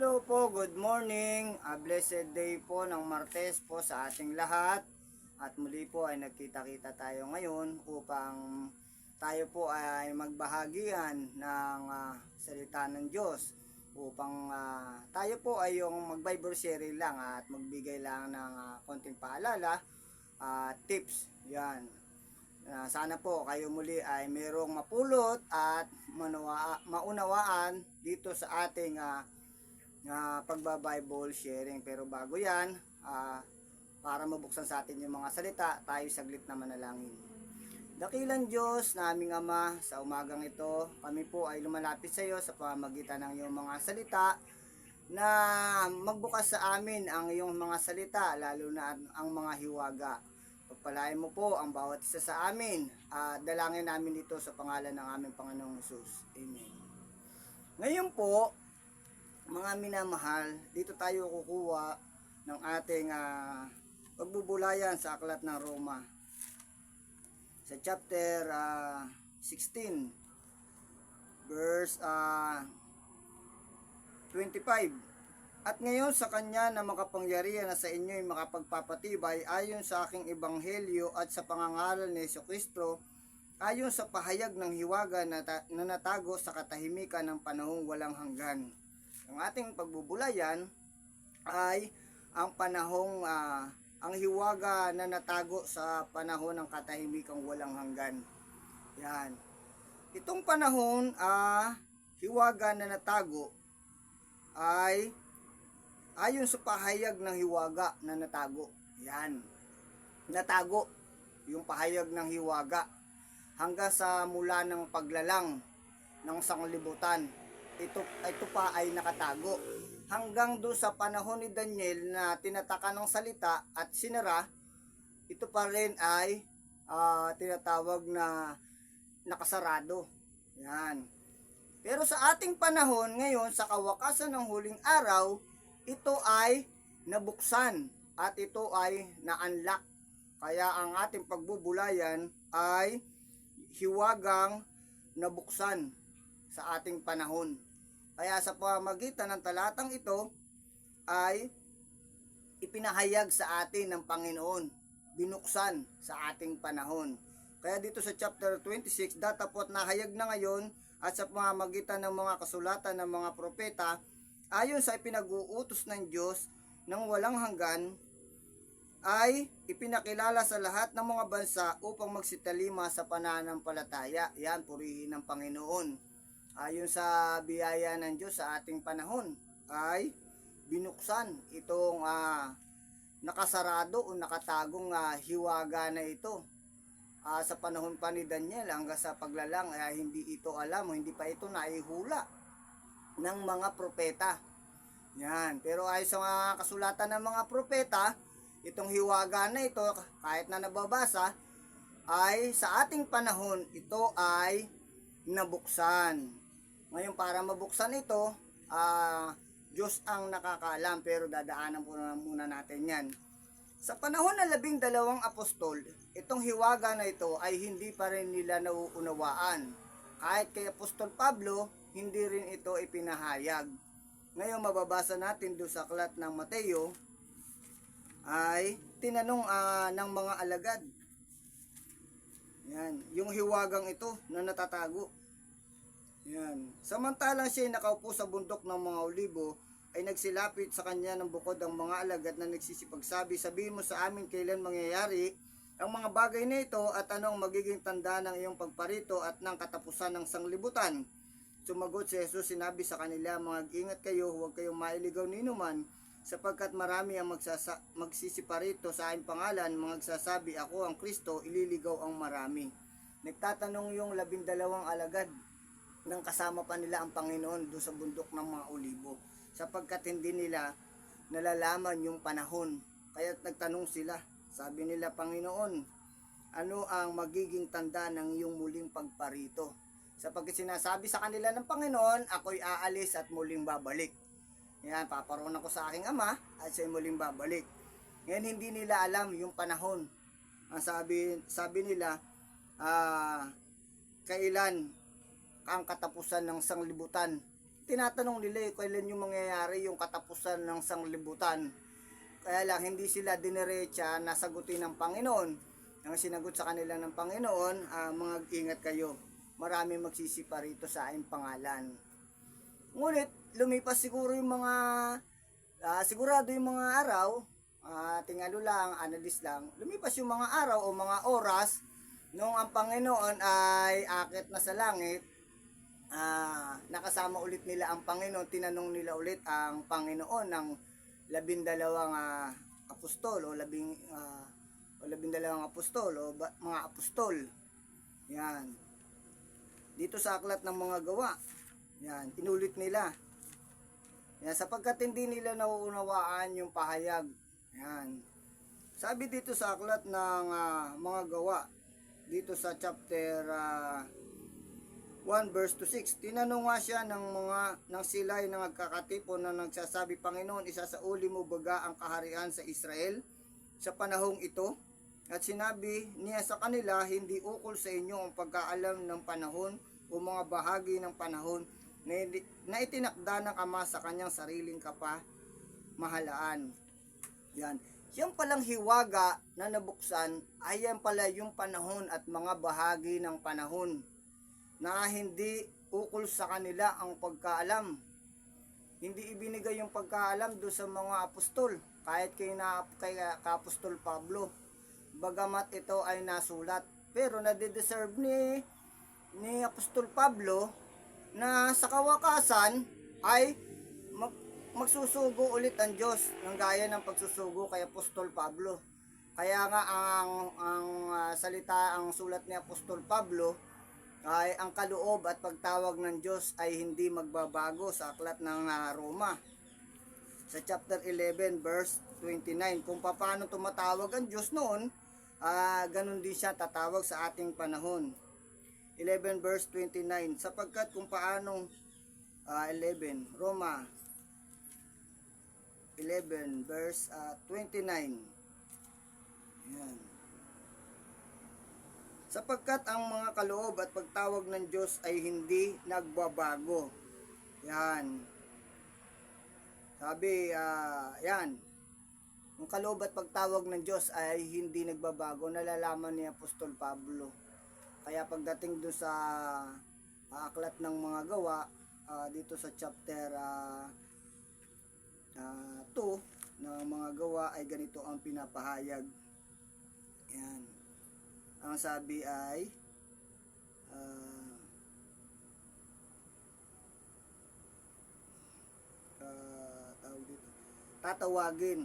Hello po, good morning. A blessed day po ng Martes po sa ating lahat. At muli po ay nagkita-kita tayo ngayon upang tayo po ay magbahagian ng ah, salita ng Diyos. Upang ah, tayo po ay yung mag-Bible sharing lang at magbigay lang ng ah, konting paalala at tips. Yan. Ah, sana po kayo muli ay mayroong mapulot at manawa, maunawaan dito sa ating ah, na pagba-Bible sharing. Pero bago yan, ah, para mabuksan sa atin yung mga salita, tayo saglit na manalangin. Dakilang Diyos na aming Ama, sa umagang ito, kami po ay lumalapit sa iyo sa pamagitan ng iyong mga salita na magbukas sa amin ang iyong mga salita, lalo na ang- mga hiwaga. Pagpalain mo po ang bawat isa sa amin at dalangin namin ito sa pangalan ng aming Panginoong Yesus. Amen. Ngayon po, mga minamahal, dito tayo kukuha ng ating ah, pagbubulayan sa aklat ng Roma. Sa chapter ah, 16, verse ah, 25. At ngayon sa kanya na makapangyarihan na sa inyo'y makapagpapatibay ayon sa aking ebanghelyo at sa pangangaral ni Yesu Kristo ayon sa pahayag ng hiwaga na, na natago sa katahimikan ng panahong walang hanggan. Ang ating pagbubulayan ay ang panahong ah, ang hiwaga na natago sa panahon ng katahimikang walang hanggan. Yan. Itong panahon ah hiwaga na natago ay ayon sa pahayag ng hiwaga na natago. Yan. Natago yung pahayag ng hiwaga hanggang sa mula ng paglalang ng sanglibutan. Ito, ito pa ay nakatago. Hanggang doon sa panahon ni Daniel na tinataka ng salita at sinara, ito pa rin ay ah, tinatawag na nakasarado. Yan. Pero sa ating panahon ngayon, sa kawakasan ng huling araw, ito ay nabuksan at ito ay na-unlock. Kaya ang ating pagbubulayan ay hiwagang nabuksan sa ating panahon. Kaya sa pamagitan ng talatang ito ay ipinahayag sa atin ng Panginoon, binuksan sa ating panahon. Kaya dito sa chapter 26, datapot na hayag na ngayon at sa pamamagitan ng mga kasulatan ng mga propeta, ayon sa ipinag-uutos ng Diyos ng walang hanggan, ay ipinakilala sa lahat ng mga bansa upang magsitalima sa pananampalataya. Yan, purihin ng Panginoon. Ayon sa biyaya ng Diyos sa ating panahon, ay binuksan itong ah, nakasarado o nakatagong ah, hiwaga na ito. Ah, sa panahon pa ni Daniel hanggang sa paglalang ay hindi ito alam o hindi pa ito naihula ng mga propeta. Yan. Pero ayon sa mga kasulatan ng mga propeta, itong hiwaga na ito, kahit na nababasa, ay sa ating panahon, ito ay nabuksan. Ngayon, para mabuksan ito, ah, Diyos ang nakakaalam, pero dadaanan po na muna natin yan. Sa panahon ng labing dalawang apostol, itong hiwaga na ito ay hindi pa rin nila nauunawaan. Kahit kay Apostol Pablo, hindi rin ito ipinahayag. Ngayon mababasa natin doon sa aklat ng Mateo ay tinanong ah, ng mga alagad. Yan, yung hiwagang ito na natatago. Yan. Samantalang siya ay nakaupo sa bundok ng mga olibo, ay nagsilapit sa kanya ng bukod ang mga alagad na nagsisipagsabi, sabihin mo sa amin kailan mangyayari ang mga bagay na ito at anong magiging tanda ng iyong pagparito at ng katapusan ng sanglibutan. Sumagot si Jesus, sinabi sa kanila, mga ingat kayo, huwag kayong mailigaw ni numan, sapagkat marami ang magsasa- magsisiparito sa aking pangalan, magsasabi ako ang Kristo, ililigaw ang marami. Nagtatanong yung labindalawang alagad nang kasama pa nila ang Panginoon doon sa bundok ng mga olibo sapagkat hindi nila nalalaman yung panahon. Kaya nagtanong sila, sabi nila, Panginoon, ano ang magiging tanda ng iyong muling pagparito? Sapagkat sinasabi sa kanila ng Panginoon, ako'y aalis at muling babalik. Yan, paparoon ako sa aking ama at siya'y muling babalik. Ngayon hindi nila alam yung panahon. Ang sabi, sabi nila, ah, kailan ang katapusan ng sanglibutan. tinatanong nila eh, kailan yung mangyayari yung katapusan ng sanglibutan. Kaya lang, hindi sila diniretsa na sagutin ng Panginoon. Ang sinagot sa kanila ng Panginoon, ah, mga ingat kayo. Marami magsisipa rito sa aking pangalan. Ngunit, lumipas siguro yung mga, ah, sigurado yung mga araw, ah, tingalo lang, analis lang, lumipas yung mga araw o mga oras, nung ang Panginoon ay akit na sa langit, ah, nakasama ulit nila ang Panginoon, tinanong nila ulit ang Panginoon ng labindalawang ah, apostol o labing ah, o labindalawang apostol o ba- mga apostol. Yan. Dito sa aklat ng mga gawa. Yan, inulit nila. Yan, sapagkat hindi nila nauunawaan yung pahayag. Yan. Sabi dito sa aklat ng ah, mga gawa, dito sa chapter ah, 1 verse to 6. Tinanong nga siya ng mga ng silay na nagkakatipon na nagsasabi, Panginoon, isa sa uli mo baga ang kaharian sa Israel sa panahong ito? At sinabi niya sa kanila, hindi ukol sa inyo ang pagkaalam ng panahon o mga bahagi ng panahon na itinakda ng Ama sa kanyang sariling kapamahalaan. Yan. Yung palang hiwaga na nabuksan, ay yan pala yung panahon at mga bahagi ng panahon na hindi ukol sa kanila ang pagkaalam. Hindi ibinigay yung pagkaalam do sa mga apostol, kahit kay, na, kay Apostol Pablo. Bagamat ito ay nasulat, pero nade-deserve ni ni Apostol Pablo na sa kawakasan ay mag, magsusugo ulit ang Diyos ng gaya ng pagsusugo kay Apostol Pablo. Kaya nga ang ang ah, salita ang sulat ni Apostol Pablo ay ang kaloob at pagtawag ng Diyos ay hindi magbabago sa aklat ng ah, Roma. Sa chapter 11 verse 29 kung paano tumatawag ang Diyos noon, ah ganun din siya tatawag sa ating panahon. 11 verse 29 sapagkat kung paanong ah, 11 Roma 11 verse ah, 29 Yan sapagkat ang mga kaloob at pagtawag ng Diyos ay hindi nagbabago. Yan. Sabi, ah, yan. Ang kaloob at pagtawag ng Diyos ay hindi nagbabago. Nalalaman ni Apostol Pablo. Kaya pagdating doon sa ah, aklat ng mga gawa, ah, dito sa chapter ah, 2 ng mga gawa ay ganito ang pinapahayag. Yan ang sabi ay tawag dito, tatawagin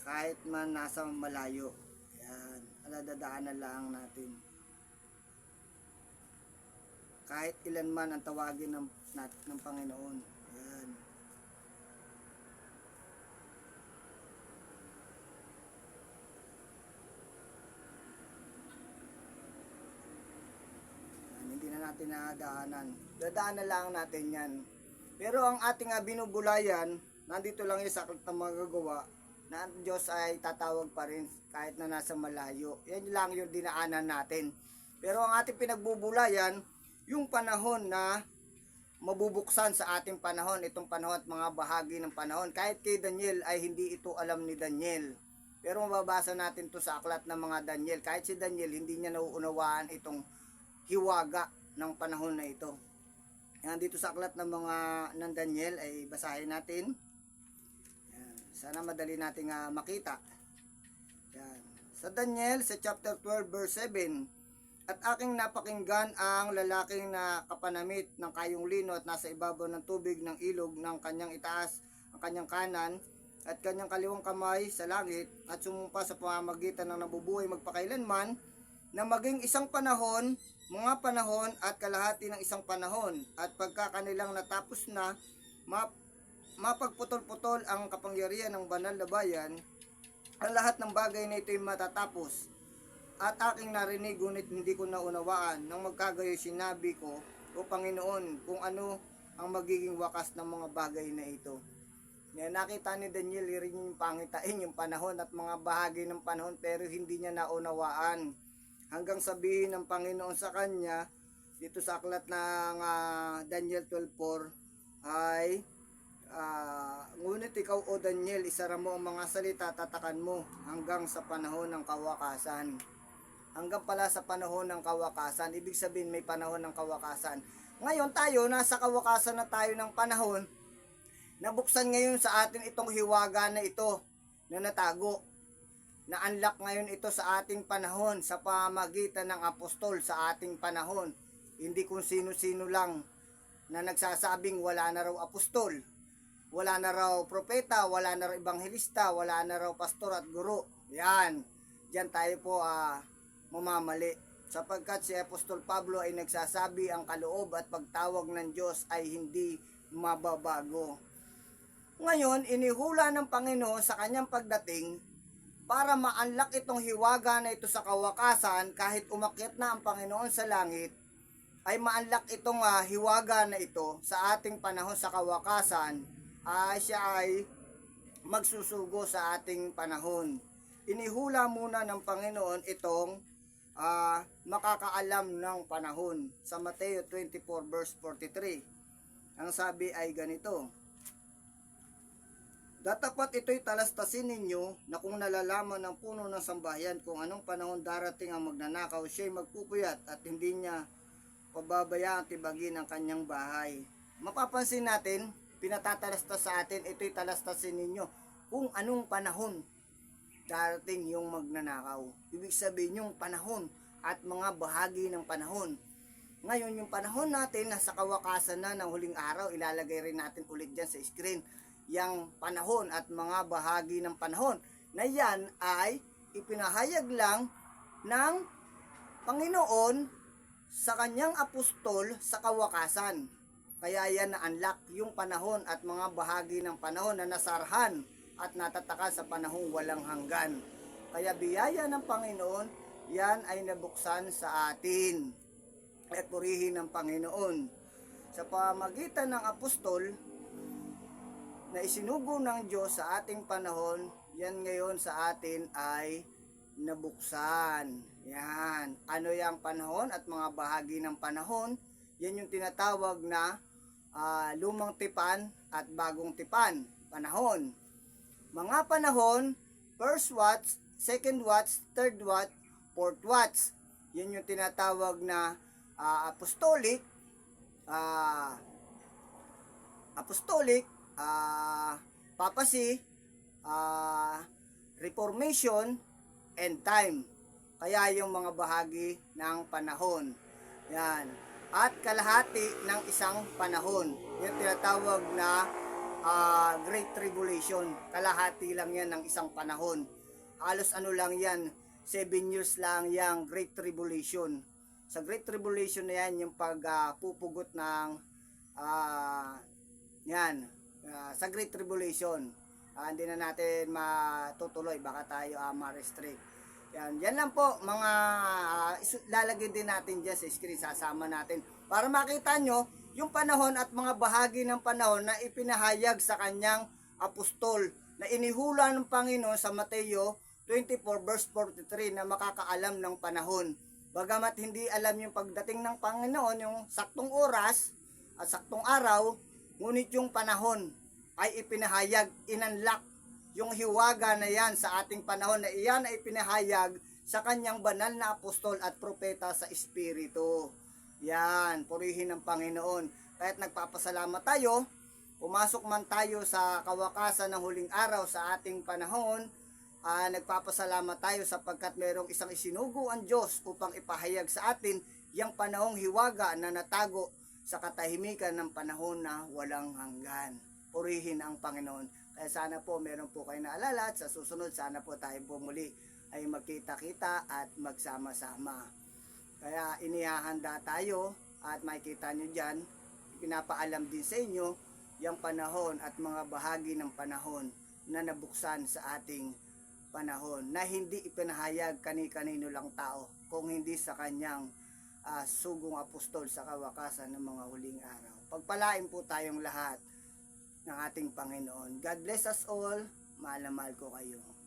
kahit man nasa malayo. Yan, aladadaanan lang natin. Kahit ilan man ang tawagin ng, nat, ng Panginoon. Yan. Yan, hindi na natin nadaanan. Dadaanan lang natin yan. Pero ang ating ah, binubulayan, nandito lang yung sakit na magagawa, na ang Diyos ay tatawag pa rin kahit na nasa malayo. Yan lang yung dinaanan natin. Pero ang ating pinagbubulayan, yung panahon na mabubuksan sa ating panahon, itong panahon at mga bahagi ng panahon. Kahit kay Daniel ay hindi ito alam ni Daniel. Pero mababasa natin to sa aklat ng mga Daniel. Kahit si Daniel, hindi niya nauunawaan itong hiwaga ng panahon na ito. Yan dito sa aklat ng mga ng Daniel ay basahin natin. Yan. Sana madali nating ah, makita. Yan. Sa Daniel sa chapter 12 verse 7 at aking napakinggan ang lalaking na kapanamit ng kayong lino at nasa ibabaw ng tubig ng ilog ng kanyang itaas ang kanyang kanan at kanyang kaliwang kamay sa langit at sumumpa sa pamamagitan ng nabubuhay magpakailanman na maging isang panahon, mga panahon at kalahati ng isang panahon at pagka kanilang natapos na map, mapagputol-putol ang kapangyarihan ng banal na bayan ang lahat ng bagay na ito'y matatapos at aking narinig ngunit hindi ko naunawaan nang magkagayo sinabi ko o Panginoon kung ano ang magiging wakas ng mga bagay na ito. Yan, nakita ni Daniel rin yung pangitain yung panahon at mga bahagi ng panahon pero hindi niya naunawaan. Hanggang sabihin ng Panginoon sa kanya dito sa aklat ng ah, Daniel 12.4 ay ah, ngunit ikaw o Daniel, isara mo ang mga salita, tatakan mo hanggang sa panahon ng kawakasan. Hanggang pala sa panahon ng kawakasan. Ibig sabihin may panahon ng kawakasan. Ngayon tayo, nasa kawakasan na tayo ng panahon. Nabuksan ngayon sa atin itong hiwaga na ito na natago. Na-unlock ngayon ito sa ating panahon sa pamagitan ng apostol sa ating panahon. Hindi kung sino-sino lang na nagsasabing wala na raw apostol, wala na raw propeta, wala na raw ebanghelista, wala na raw pastor at guro. Yan. Diyan tayo po ah, mamamali. Sapagkat si Apostol Pablo ay nagsasabi ang kaloob at pagtawag ng Diyos ay hindi mababago. Ngayon, inihula ng Panginoon sa kanyang pagdating para ma-unlock itong hiwaga na ito sa kawakasan kahit umakyat na ang Panginoon sa langit ay ma-unlock itong ah, hiwaga na ito sa ating panahon sa kawakasan ay siya ay magsusugo sa ating panahon. Inihula muna ng Panginoon itong ah, makakaalam ng panahon sa Mateo 24 verse 43. Ang sabi ay ganito, Datapat ito'y talastasin ninyo na kung nalalaman ng puno ng sambahayan kung anong panahon darating ang magnanakaw, siya'y magpupuyat at hindi niya pababayaan tibagin ang kanyang bahay. Mapapansin natin, pinatatalastas sa atin, ito'y talastasin ninyo kung anong panahon darating yung magnanakaw. Ibig sabihin yung panahon at mga bahagi ng panahon. Ngayon, yung panahon natin, nasa kawakasan na ng huling araw, ilalagay rin natin ulit dyan sa screen, yung panahon at mga bahagi ng panahon na yan ay ipinahayag lang ng Panginoon sa kanyang apostol sa kawakasan. Kaya yan na-unlock yung panahon at mga bahagi ng panahon na nasarhan at natataka sa panahong walang hanggan. Kaya biyaya ng Panginoon, yan ay nabuksan sa atin at purihin ng Panginoon. Sa pamagitan ng apostol na isinugo ng Diyos sa ating panahon, yan ngayon sa atin ay nabuksan. Yan. Ano yung panahon at mga bahagi ng panahon? Yan yung tinatawag na ah, lumang tipan at bagong tipan. Panahon. Mga panahon, first watch, second watch, third watch, fourth watch. Yan yung tinatawag na ah, apostolic, ah, apostolic, ah, papacy, ah, reformation, and time. Kaya yung mga bahagi ng panahon. Yan. At kalahati ng isang panahon. Yung tinatawag na ah, Great Tribulation. Kalahati lang yan ng isang panahon. Halos ano lang yan, 7 years lang yung Great Tribulation. Sa Great Tribulation na yan, yung pagpupugot ng ah, yan, ah, sa Great Tribulation. Ah, hindi na natin matutuloy, baka tayo ah, ma-restrict. Yan, yan lang po mga isu- lalagay din natin dyan sa screen, sasama natin para makita nyo yung panahon at mga bahagi ng panahon na ipinahayag sa kanyang apostol na inihula ng Panginoon sa Mateo 24 verse 43 na makakaalam ng panahon. Bagamat hindi alam yung pagdating ng Panginoon, yung saktong oras at saktong araw, ngunit yung panahon ay ipinahayag, inunlock yung hiwaga na yan sa ating panahon na iyan ay pinahayag sa kanyang banal na apostol at propeta sa Espiritu. Yan, purihin ng Panginoon. Kaya't nagpapasalamat tayo, pumasok man tayo sa kawakasan ng huling araw sa ating panahon, ah, nagpapasalamat tayo sapagkat merong isang isinugo ang Diyos upang ipahayag sa atin yung panahong hiwaga na natago sa katahimikan ng panahon na walang hanggan. Purihin ang Panginoon. Kaya sana po meron po kayo naalala at sa susunod sana po tayo po muli ay magkita-kita at magsama-sama. Kaya inihahanda tayo at makikita nyo dyan, pinapaalam din sa inyo yung panahon at mga bahagi ng panahon na nabuksan sa ating panahon na hindi ipinahayag kani-kanino lang tao kung hindi sa kanyang ah, sugong apostol sa kawakasan ng mga huling araw. Pagpalain po tayong lahat ng ating Panginoon. God bless us all. Mahal na mahal ko kayo.